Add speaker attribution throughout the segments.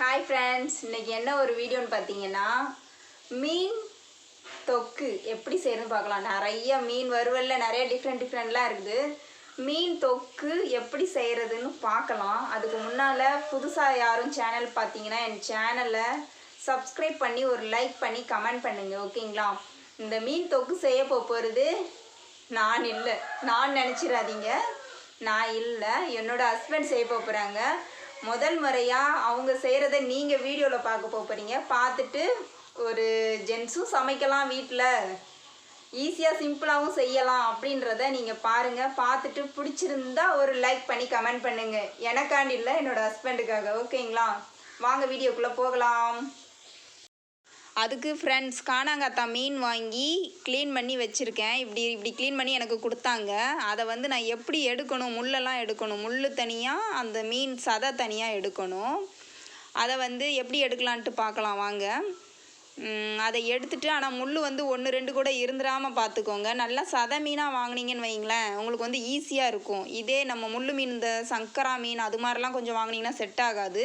Speaker 1: Hi friends இன்னைக்கு என்ன ஒரு வீடியோன்னு பார்த்தீங்கன்னா மீன் தொக்கு எப்படி செய்யறதுன்னு பார்க்கலாம். நிறைய மீன் வறுவலில் நிறைய டிஃப்ரெண்ட் டிஃப்ரெண்ட்லாம் இருக்குது. மீன் தொக்கு எப்படி செய்கிறதுன்னு பார்க்கலாம். அதுக்கு முன்னால் புதுசாக யாரும் சேனல் பார்த்தீங்கன்னா என் சேனலை சப்ஸ்கிரைப் பண்ணி ஒரு லைக் பண்ணி கமெண்ட் பண்ணுங்கள் ஓகேங்களா? இந்த மீன் தொக்கு செய்ய போகிறது நான் இல்லை. நான் நினச்சிடாதீங்க. நான் இல்லை. என்னோட ஹஸ்பண்ட் செய்ய போகிறாங்க முதல் முறையாக அவங்க செய்கிறத நீங்கள் வீடியோவில் பார்க்க போகிறீங்க பார்த்துட்டு ஒரு ஜென்ஸும் சமைக்கலாம் வீட்டில் ஈஸியாக சிம்பிளாகவும் செய்யலாம் அப்படின்றத நீங்கள் பாருங்கள் பார்த்துட்டு பிடிச்சிருந்தா ஒரு லைக் பண்ணி கமெண்ட் பண்ணுங்கள் எனக்காண்டி இல்லை என்னோட ஹஸ்பண்டுக்காக ஓகேங்களா? வாங்க வீடியோக்குள்ளே போகலாம். அதுக்கு ஃப்ரெண்ட்ஸ் காணாங்கத்தா மீன் வாங்கி க்ளீன் பண்ணி வச்சுருக்கேன். இப்படி இப்படி க்ளீன் பண்ணி எனக்கு கொடுத்தாங்க. அதை வந்து நான் எப்படி எடுக்கணும்? முள்ளெல்லாம் எடுக்கணும். முள் தனியாக அந்த மீன் சதை தனியாக எடுக்கணும். அதை வந்து எப்படி எடுக்கலான்ட்டு பார்க்கலாம். வாங்க. அதை எடுத்துட்டு ஆனால் முள் வந்து ஒன்று ரெண்டு கூட இருந்துடாமல் பார்த்துக்கோங்க நல்லா சத மீனாக வாங்குனீங்கன்னு வைங்களேன் உங்களுக்கு வந்து ஈஸியாக இருக்கும். இதே நம்ம முள் மீன் இந்த சங்கரா மீன் அது மாதிரிலாம் கொஞ்சம் வாங்கினீங்கன்னா செட் ஆகாது.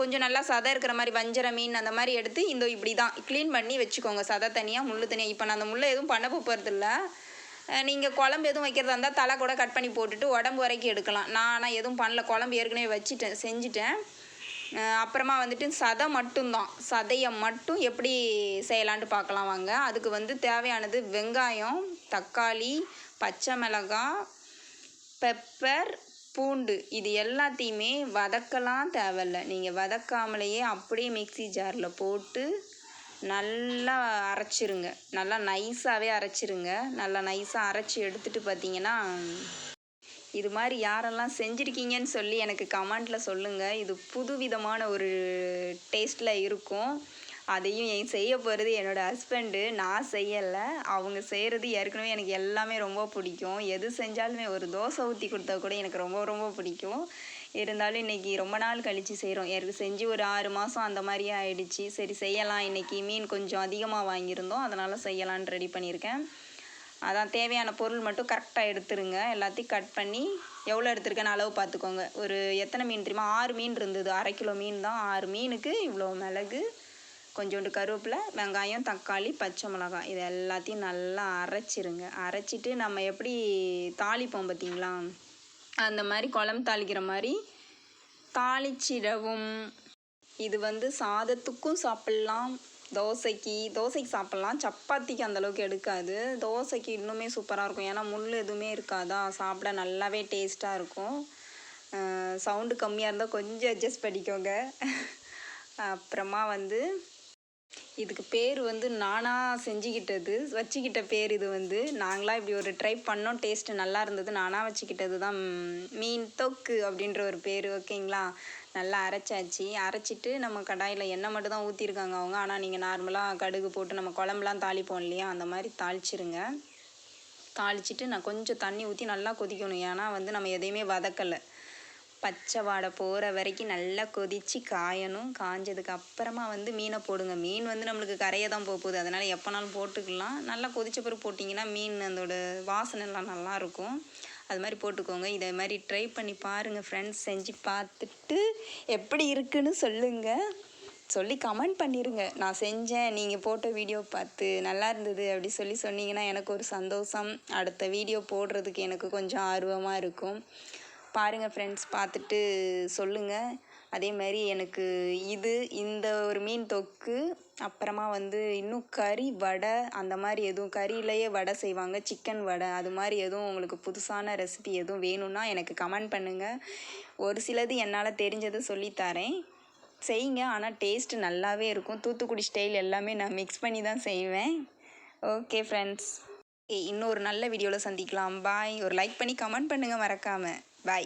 Speaker 1: கொஞ்சம் நல்லா சதை இருக்கிற மாதிரி வஞ்சர மீன் அந்த மாதிரி எடுத்து இந்த இப்படி தான் க்ளீன் பண்ணி வச்சுக்கோங்க. சதை தனியாக முள் தனியாக இப்போ நான் அந்த முள்ளை எதுவும் பண்ண போகிறதில்ல நீங்கள் குழம்பு எதுவும் வைக்கிறதா இருந்தால் தலை கூட கட் பண்ணி போட்டுட்டு உடம்பு வரைக்கும் எடுக்கலாம். நான் ஆனால் எதுவும் பண்ணல. குழம்பு ஏற்கனவே வச்சுட்டேன் செஞ்சுட்டேன். அப்புறமா வந்துட்டு சதை மட்டும்தான். சதையை மட்டும் எப்படி செய்யலான்ட்டு பார்க்கலாம் வாங்க. அதுக்கு வந்து தேவையானது வெங்காயம் தக்காளி பச்சை மிளகாய் பெப்பர் பூண்டு. இது எல்லாத்தையுமே வதக்கலாம் தேவையில்ல. நீங்கள் வதக்காமலேயே அப்படியே மிக்ஸி ஜாரில் போட்டு நல்லா அரைச்சிருங்க. நல்லா நைஸாகவே அரைச்சிருங்க. நல்லா நைஸாக அரைச்சி எடுத்துகிட்டு பார்த்தீங்கன்னா இது மாதிரி யாரெல்லாம் செஞ்சுருக்கீங்கன்னு சொல்லி எனக்கு கமெண்ட்டில் சொல்லுங்கள் இது புதுவிதமான ஒரு டேஸ்ட்டில் இருக்கும். அதையும் என் செய்ய போகிறது என்னோடய ஹஸ்பண்டு நான் செய்யலை. அவங்க செய்கிறது ஏற்கனவே எனக்கு எல்லாமே ரொம்ப பிடிக்கும். எது செஞ்சாலுமே ஒரு தோசை ஊற்றி கொடுத்தா கூட எனக்கு ரொம்ப ரொம்ப பிடிக்கும். இருந்தாலும் இன்றைக்கி ரொம்ப நாள் கழித்து செய்கிறோம் எனக்கு செஞ்சு ஒரு ஆறு மாதம் அந்த மாதிரியே ஆயிடுச்சு. சரி செய்யலாம். இன்றைக்கி மீன் கொஞ்சம் அதிகமாக வாங்கியிருந்தோம். அதனால் செய்யலான்னு ரெடி பண்ணியிருக்கேன். அதான் தேவையான பொருள் மட்டும் கரெக்டாக எடுத்துருங்க. எல்லாத்தையும் கட் பண்ணி எவ்வளோ எடுத்துருக்கேன்னு அளவு பார்த்துக்கோங்க. ஒரு எத்தனை மீன் தெரியுமா? ஆறு மீன் இருந்தது. அரை கிலோ மீன் தான். ஆறு மீனுக்கு இவ்வளோ மிளகு கொஞ்சோண்டு கருவேப்பிலை வெங்காயம் தக்காளி பச்சை மிளகாய். இது எல்லாத்தையும் நல்லா அரைச்சிருங்க. அரைச்சிட்டு நம்ம எப்படி தாளிப்போம் பார்த்தீங்களா? அந்த மாதிரி குழம்பு தாளிக்கிற மாதிரி தாளிச்சிடவும். இது வந்து சாதத்துக்கும் சாப்பிட்லாம். தோசைக்கு தோசைக்கு சாப்பிட்லாம். சப்பாத்திக்கு அந்தளவுக்கு எடுக்காது. தோசைக்கு இன்னுமே சூப்பராக இருக்கும். ஏன்னா முள் எதுவுமே இருக்காதா? சாப்பிட நல்லாவே டேஸ்ட்டாக இருக்கும். சவுண்டு கம்மியாக இருந்தால் கொஞ்சம் அட்ஜஸ்ட் பண்ணிக்கோங்க. அப்புறமா வந்து இதுக்கு பேர் வந்து நானாக செஞ்சுக்கிட்டது வச்சுக்கிட்ட பேர் இது வந்து. நாங்களாக இப்படி ஒரு ட்ரை பண்ணோம் டேஸ்ட்டு நல்லா இருந்தது நானாக வச்சுக்கிட்டது தான். மீன் தொக்கு அப்படின்ற ஒரு பேர் ஓகேங்களா? நல்லா அரைச்சாச்சு. அரைச்சிட்டு நம்ம கடாயில் எண்ணெய் மட்டும் தான் ஊற்றிருக்காங்க அவங்க. ஆனால் நீங்கள் நார்மலாக கடுகு போட்டு நம்ம குழம்புலாம் தாளிப்போம் இல்லையா? அந்த மாதிரி தாளிச்சிருங்க. தாளிச்சிட்டு நான் கொஞ்சம் தண்ணி ஊற்றி நல்லா கொதிக்கணும். ஏன்னா வந்து நம்ம எதையுமே வதக்கலை. பச்சை வாடை போகிற வரைக்கும் நல்லா கொதித்து காயணும். காஞ்சதுக்கு அப்புறமா வந்து மீனை போடுங்க. மீன் வந்து நம்மளுக்கு கரையை தான் போக போகுது. அதனால் எப்போனாலும் போட்டுக்கலாம். நல்லா கொதிச்ச பிறகு போட்டிங்கன்னா மீன் அதோட வாசனைலாம் நல்லா இருக்கும். அது மாதிரி போட்டுக்கோங்க. இதை மாதிரி ட்ரை பண்ணி பாருங்கள் ஃப்ரெண்ட்ஸ் செஞ்சு பார்த்துட்டு எப்படி இருக்குன்னு சொல்லுங்கள் சொல்லி கமெண்ட் பண்ணிடுங்க நான் செஞ்சேன். நீங்கள் போட்ட வீடியோ பார்த்து நல்லா இருந்தது அப்படி சொல்லி சொன்னீங்கன்னா எனக்கு ஒரு சந்தோஷம். அடுத்த வீடியோ போடுறதுக்கு எனக்கு கொஞ்சம் ஆர்வமாக இருக்கும். பாருங்கள் ஃப்ரெண்ட்ஸ் பார்த்துட்டு சொல்லுங்கள் அதே மாதிரி எனக்கு இது இந்த ஒரு மீன் தொக்கு அப்புறமா வந்து இன்னும் கறி வடை அந்த மாதிரி எதுவும் கறியிலையே வடை செய்வாங்க சிக்கன் வடை அது மாதிரி எதுவும் உங்களுக்கு புதுசான ரெசிபி எதுவும் வேணும்னா எனக்கு கமெண்ட் பண்ணுங்கள் ஒரு சிலது என்னால் தெரிஞ்சதை சொல்லித்தரேன் செய்யுங்க ஆனால் டேஸ்ட்டு நல்லாவே இருக்கும். தூத்துக்குடி ஸ்டைல் எல்லாமே நான் மிக்ஸ் பண்ணி தான் செய்வேன். ஓகே ஃப்ரெண்ட்ஸ் இன்னொரு நல்ல வீடியோவில் சந்திக்கலாம். பாய் ஒரு லைக் பண்ணி கமெண்ட் பண்ணுங்கள் மறக்காமல் பாய்